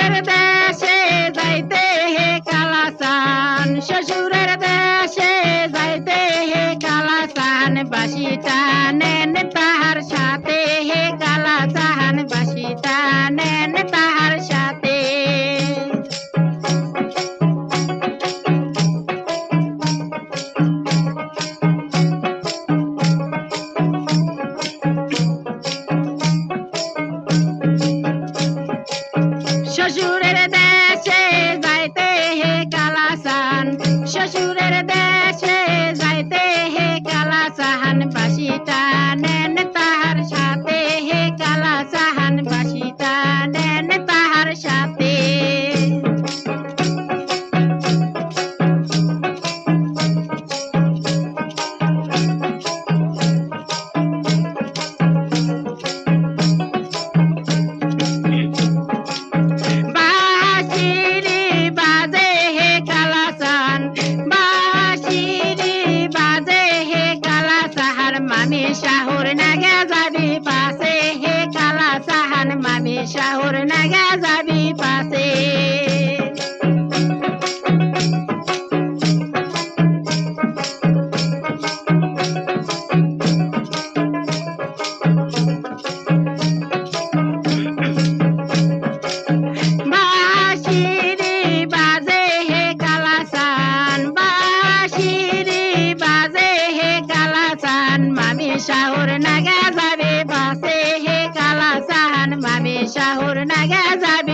শ্বশুরের দেশে যাইতে হে কালাসান। শ্বশুরের দেশে যাইতে হে কালাসান। বাসি টানেন শ্বশুরের দেশে যাইতে হে কালাসান। শ্বশুরের দেশে যাইতে হে কালাসান পাশিটা ganesha শাহুর নাগা যাবে বাসে হে কালা সাহান মামে শাহুর নাগা যাবে।